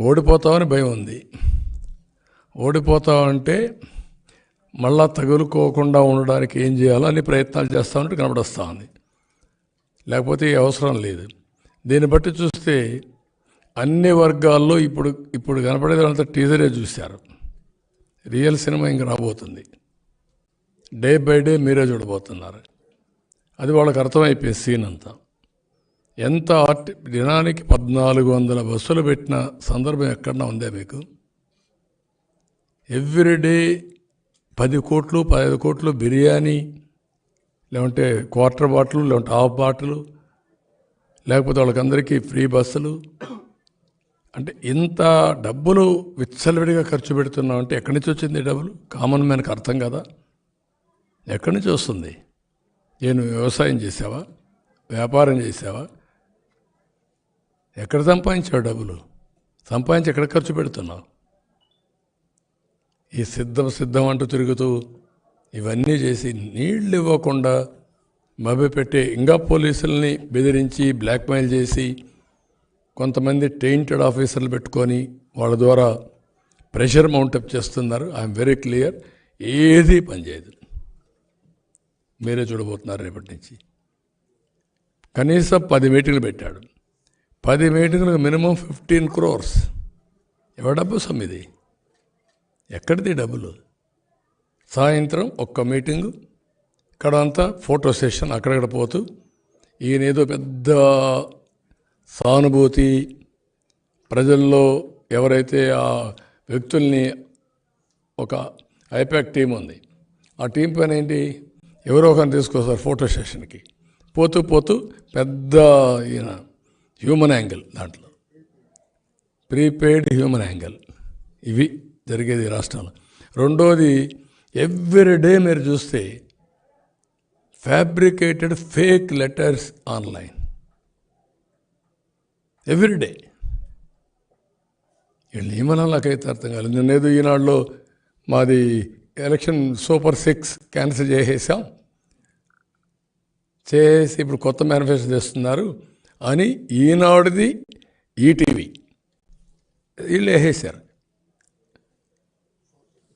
ఓడిపోతామని భయం ఉంది. ఓడిపోతామంటే మళ్ళా తగులుకోకుండా ఉండడానికి ఏం చేయాలో అన్ని ప్రయత్నాలు చేస్తామంటే కనబడొస్తా ఉంది. లేకపోతే అవసరం లేదు. దీన్ని బట్టి చూస్తే అన్ని వర్గాల్లో ఇప్పుడు ఇప్పుడు కనపడేదంతా టీజరే చూశారు. రియల్ సినిమా ఇంక రాబోతుంది. డే బై డే మీరే చూడబోతున్నారు. అది వాళ్ళకి అర్థమైపోయింది సీన్ అంతా. ఎంత ఆర్టి దినానికి పద్నాలుగు వందల బస్సులు పెట్టిన సందర్భం ఎక్కడన్నా ఉందే మీకు? ఎవ్రీడే పది కోట్లు పదహైదు కోట్లు బిర్యానీ లేకుంటే క్వార్టర్ బాటిల్ లేకుంటే హాఫ్ బాటిల్ లేకపోతే వాళ్ళకందరికీ ఫ్రీ బస్సులు. అంటే ఇంత డబ్బులు విచ్చలవిడిగా ఖర్చు పెడుతున్నాం అంటే ఎక్కడి నుంచి వచ్చింది డబ్బులు? కామన్ మ్యాన్కి అర్థం కదా. ఎక్కడి నుంచి వస్తుంది? నేను వ్యవసాయం చేసావా వ్యాపారం చేసావా ఎక్కడ సంపాదించావు డబ్బులు? సంపాదించి ఎక్కడ ఖర్చు పెడుతున్నావు? ఈ సిద్ధం సిద్ధం అంటూ తిరుగుతూ ఇవన్నీ చేసి నీళ్ళు ఇవ్వకుండా మభ్యపెట్టి ఇంకా పోలీసుల్ని బెదిరించి బ్లాక్మెయిల్ చేసి కొంతమంది టెయింటెడ్ ఆఫీసర్లు పెట్టుకొని వాళ్ళ ద్వారా ప్రెషర్ మౌంటప్ చేస్తున్నారు. I'm very clear. ఏది పనిచేయదు మీరే చూడబోతున్నారు రేపటి నుంచి. కనీసం పది మీటింగ్లు పెట్టాడు. పది మీటింగ్లకు మినిమం ఫిఫ్టీన్ క్రోర్స్. ఎవరి డబ్బు సమ్మిది ఎక్కడిది డబ్బులు? సాయంత్రం ఒక్క మీటింగు ఇక్కడ అంతా ఫోటో సెషన్ అక్కడక్కడ పోతూ ఈయన ఏదో పెద్ద సానుభూతి ప్రజల్లో ఎవరైతే ఆ వ్యక్తుల్ని ఒక ఐపాక్ టీం ఉంది ఆ టీం పైన ఏంటి? ఎవరో ఒకరిని తీసుకొస్తారు ఫోటో సెషన్కి. పోతూ పోతూ పెద్ద ఈయన హ్యూమన్ యాంగిల్ దాంట్లో. ప్రీపెయిడ్ హ్యూమన్ యాంగిల్ ఇవి జరిగేది రాష్ట్రంలో. రెండోది ఎవ్రీ డే మీరు చూస్తే fabricated fake letters online everyday వీళ్ళు ఏమన్నా నాకైతే అర్థం కాలేదు. నిన్నేదో ఈనాడులో మాది ఎలక్షన్ సూపర్ సిక్స్ క్యాన్సిల్ చేసేసాం. చేసి ఇప్పుడు కొత్త మేనిఫెస్టో చేస్తున్నారు. అని ఈనాడుది ఈటీవీ. వీళ్ళు వేసేసారు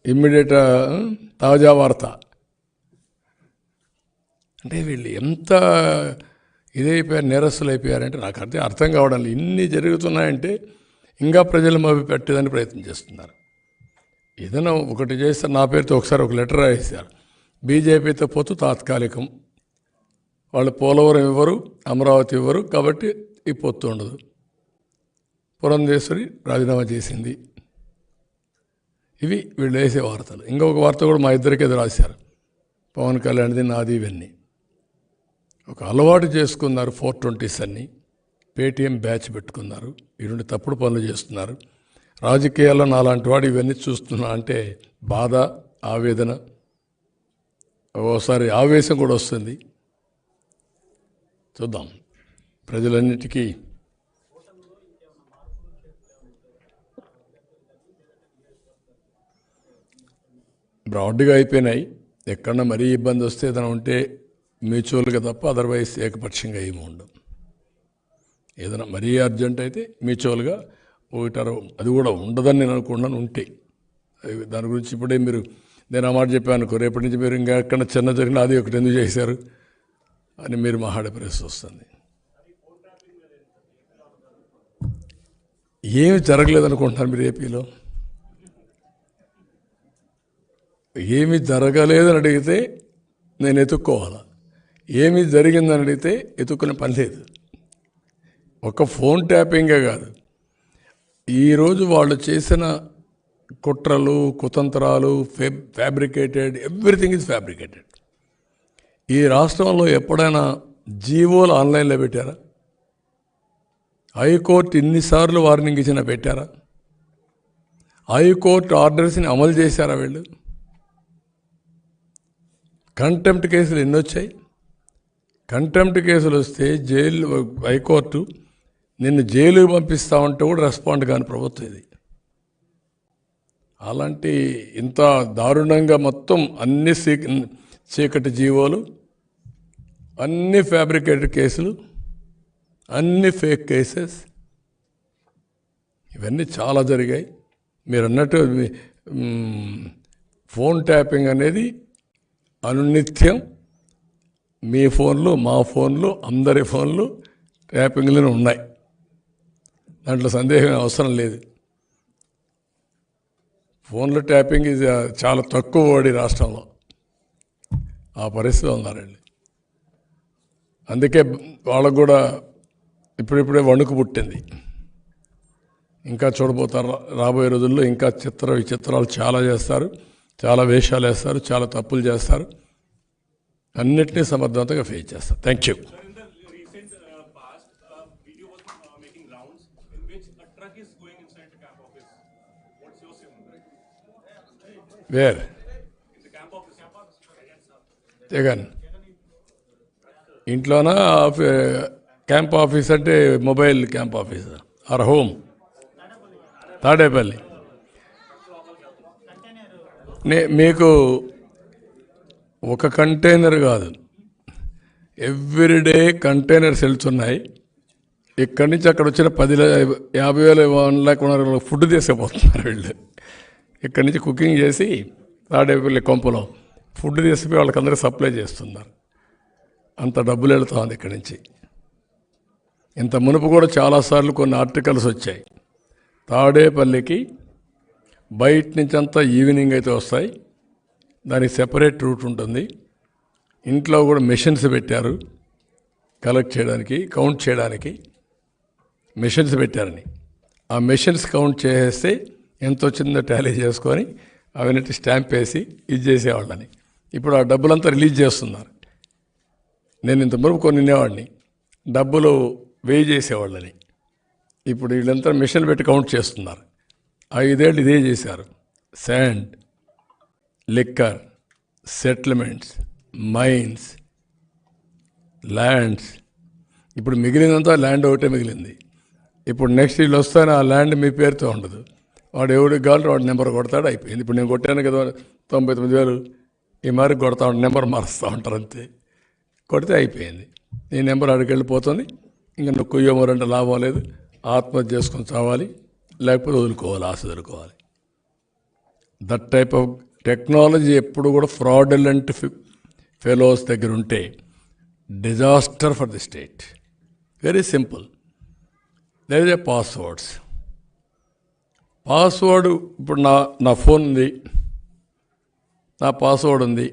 ఇమ్మీడియట్ తాజా వార్త. అంటే వీళ్ళు ఎంత ఇదైపోయారు నేరస్తులు అయిపోయారంటే నాకు అర్థం అర్థం కావడం లేదు. ఇన్ని జరుగుతున్నాయంటే ఇంకా ప్రజలు మభి పెట్టేదని ప్రయత్నం చేస్తున్నారు. ఏదైనా ఒకటి చేస్తే నా పేరుతో ఒకసారి ఒక లెటర్ రాసేశారు. బీజేపీతో పోతూ తాత్కాలికం. వాళ్ళు పోలవరం ఇవ్వరు అమరావతి ఇవ్వరు కాబట్టి ఈ పొత్తు ఉండదు. పురంధేశ్వరి రాజీనామా చేసింది. ఇవి వీళ్ళు వేసే వార్తలు. ఇంకొక వార్త కూడా మా ఇద్దరికి ఎదురు రాశారు. పవన్ కళ్యాణ్ది నాది ఇవన్నీ ఒక అలవాటు చేసుకున్నారు ఫోర్ ట్వంటీస్ అన్ని. పేటీఎం బ్యాచ్ పెట్టుకున్నారు. ఈ రెండు తప్పుడు పనులు చేస్తున్నారు. రాజకీయాల్లో నాలాంటి వాడు ఇవన్నీ చూస్తున్నా అంటే బాధ ఆవేదన ఓసారి ఆవేశం కూడా వస్తుంది. చూద్దాం. ప్రజలన్నిటికీ బ్రాడ్గా అయిపోయినాయి. ఎక్కడన్నా మరీ ఇబ్బంది వస్తే ఏదైనా ఉంటే మ్యూచువల్గా తప్ప అదర్వైజ్ ఏకపక్షంగా ఏమి ఉండవు. ఏదైనా మరీ అర్జెంట్ అయితే మ్యూచువల్గా ఒకటారు అది కూడా ఉండదని నేను అనుకున్నాను ఉంటే. దాని గురించి ఇప్పుడే మీరు నేను ఆ మాట చెప్పాను అనుకో రేపటి నుంచి మీరు ఇంకా ఎక్కడ చిన్న జరిగిన అది ఒకటి ఎందుకు చేశారు? అని మీరు మాట్లాడే పరిస్థితి వస్తుంది. ఏమి జరగలేదు అనుకుంటున్నారు మీరు ఏపీలో? ఏమి జరగలేదని అడిగితే నేను ఎత్తుక్కోవాలా? ఏమి జరిగిందని అడిగితే ఎత్తుక్కునే పని లేదు. ఒక ఫోన్ ట్యాపింగే కాదు. ఈరోజు వాళ్ళు చేసిన కుట్రలు కుతంత్రాలు fab fabricated everything is fabricated ఈ రాష్ట్రంలో ఎప్పుడైనా జీవోలు ఆన్లైన్లో పెట్టారా? హైకోర్టు ఇన్నిసార్లు వార్నింగ్ ఇచ్చినా పెట్టారా? హైకోర్టు ఆర్డర్స్ని అమలు చేశారా వీళ్ళు? కంటెంప్ట్ కేసులు ఎన్ని వచ్చాయి కంటెంప్ట్ కేసులు వస్తే జైలు హైకోర్టు నిన్ను జైలుకి పంపిస్తామంటే కూడా రెస్పాండ్ కాని ప్రభుత్వం ఇది. అలాంటి ఇంత దారుణంగా మొత్తం అన్ని సీ చీకటి జీవోలు అన్ని ఫ్యాబ్రికేటెడ్ కేసులు అన్ని ఫేక్ కేసెస్ ఇవన్నీ చాలా జరిగాయి. మీరు అన్నట్టు ఫోన్ ట్యాపింగ్ అనేది అనునిత్యం. మీ ఫోన్లు మా ఫోన్లు అందరి ఫోన్లు ట్యాపింగ్లోనే ఉన్నాయి. దాంట్లో సందేహం అవసరం లేదు. ఫోన్ల ట్యాపింగ్ ఇది చాలా తక్కువ వాడి రాష్ట్రంలో. ఆ పరిస్థితి ఉన్నారండి. అందుకే వాళ్ళకు కూడా ఇప్పుడిప్పుడే వణుకు పుట్టింది. ఇంకా చూడబోతారు రా- రాబోయే రోజుల్లో ఇంకా చిత్ర విచిత్రాలు చాలా చేస్తారు చాలా వేషాలు వేస్తారు చాలా తప్పులు చేస్తారు. అన్నిటినీ సమర్థవంతంగా ఫేస్ చేస్తారు. Thank you where Jagan. ఇంట్లోనా ఆఫీ క్యాంప్ ఆఫీస్ అంటే mobile camp office. Or home. Tadepalli. నే మీకు ఒక కంటైనర్ కాదు. ఎవ్రీడే కంటైనర్స్ వెళ్తున్నాయి. ఇక్కడి నుంచి అక్కడ వచ్చిన పది యాభై వేల వన్ ల్యాక్ ఉన్న ఫుడ్ తీసుకుపోతున్నారు వీళ్ళు. ఇక్కడి నుంచి కుకింగ్ చేసి తాడేపల్లి కొంపలో. ఫుడ్ తీసుకుపోయి వాళ్ళకందరూ సప్లై చేస్తున్నారు. అంత డబ్బులు వెళుతుంది ఇక్కడి నుంచి. ఇంత మునుపు కూడా చాలాసార్లు కొన్ని ఆర్టికల్స్ వచ్చాయి. తాడేపల్లికి బయట నుంచి అంతా ఈవినింగ్ అయితే వస్తాయి. దానికి సెపరేట్ రూట్ ఉంటుంది. ఇంట్లో కూడా మెషిన్స్ పెట్టారు. కలెక్ట్ చేయడానికి కౌంట్ చేయడానికి మెషిన్స్ పెట్టారని. ఆ మెషిన్స్ కౌంట్ చేసేస్తే ఎంత వచ్చిందో టాలీ చేసుకొని అవన్నీ స్టాంప్ వేసి ఇది చేసేవాళ్ళని. ఇప్పుడు ఆ డబ్బులంతా రిలీజ్ చేస్తున్నారు. నేను ఇంత మురుపు కొన్ని నినేవాడిని డబ్బులు వేయి చేసేవాళ్ళని. ఇప్పుడు వీళ్ళంతా మిషన్ పెట్టి కౌంట్ చేస్తున్నారు. ఐదేళ్ళు ఇదే చేశారు. Sand liquor settlements mines lands. ఇప్పుడు మిగిలినంతా ల్యాండ్ ఒకటే మిగిలింది. ఇప్పుడు నెక్స్ట్ వీళ్ళు వస్తానే ఆ ల్యాండ్ మీ పేరుతో ఉండదు. వాడు ఎవడికి కావాలంటే వాడు నెంబర్ కొడతాడు అయిపోయింది. ఇప్పుడు నేను కొట్టాను కదా తొంభై తొమ్మిది వేలు. ఈ మరి కొడతా ఉంటాను నెంబర్ మారుస్తూ ఉంటారు అంతే. కొడితే అయిపోయింది. నీ నెంబర్ అడిగి వెళ్ళిపోతుంది. ఇంకా నువ్వు కుయ్యమరంటే లాభం లేదు. ఆత్మహత్య చేసుకొని చావాలి. లేకపోతే వదులుకోవాలి ఆశ వదులుకోవాలి. దట్ టైప్ ఆఫ్ టెక్నాలజీ ఎప్పుడు కూడా ఫ్రాడలెంట్ ఫెలోస్ దగ్గర ఉంటే disaster for the state very simple there is a passwords password ఇప్పుడు నా నా ఫోన్ ఉంది. నా పాస్వర్డ్ ఉంది.